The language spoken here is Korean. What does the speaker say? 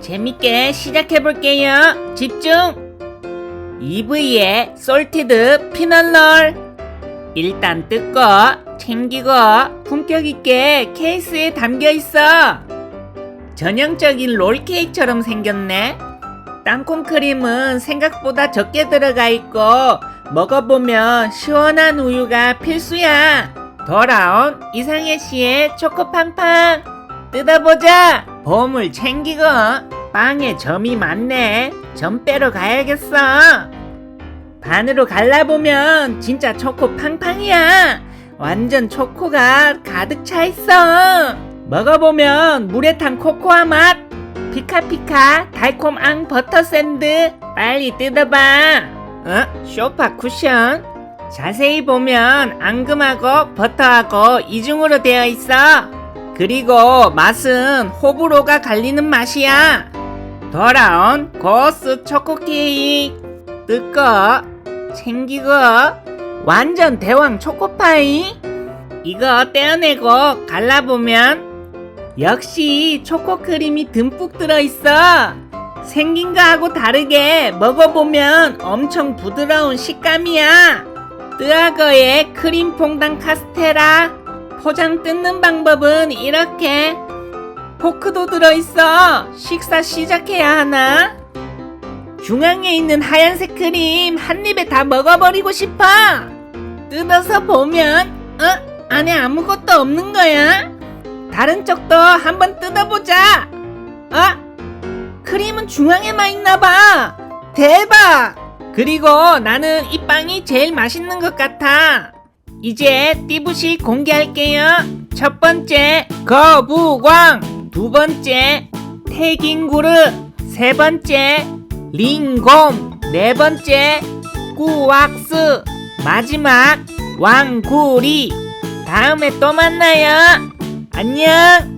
재밌게 시작해볼게요. 집중! EV의 솔티드 피넛롤. 일단 뜯고, 챙기고, 품격있게 케이스에 담겨있어. 전형적인 롤케이크처럼 생겼네. 땅콩 크림은 생각보다 적게 들어가 있고, 먹어보면 시원한 우유가 필수야. 돌아온 이상해 씨의 초코팡팡. 뜯어보자. 보물 챙기고 빵에 점이 많네. 점 빼러 가야겠어. 반으로 갈라보면 진짜 초코 팡팡이야. 완전 초코가 가득 차 있어. 먹어보면 물에 탄 코코아 맛. 피카피카 달콤 앙 버터 샌드. 빨리 뜯어봐. 어? 쇼파 쿠션. 자세히 보면 앙금하고 버터하고 이중으로 되어 있어. 그리고 맛은 호불호가 갈리는 맛이야. 돌아온 고스 초코 케이크. 뜯고 챙기고 완전 대왕 초코파이. 이거 떼어내고 갈라보면 역시 초코 크림이 듬뿍 들어있어. 생긴 거하고 다르게 먹어보면 엄청 부드러운 식감이야. 뜨아거의 크림 퐁당 카스테라. 포장 뜯는 방법은 이렇게. 포크도 들어있어. 식사 시작해야 하나? 중앙에 있는 하얀색 크림 한 입에 다 먹어버리고 싶어. 뜯어서 보면, 어? 안에 아무것도 없는 거야? 다른 쪽도 한번 뜯어보자. 어? 크림은 중앙에만 있나봐. 대박! 그리고 나는 이 빵이 제일 맛있는 것 같아. 이제 띠부시 공개할게요. 첫 번째, 거부광. 두 번째, 태긴구르. 세 번째, 링곰. 네 번째, 꾸왁스. 마지막, 왕구리. 다음에 또 만나요. 안녕!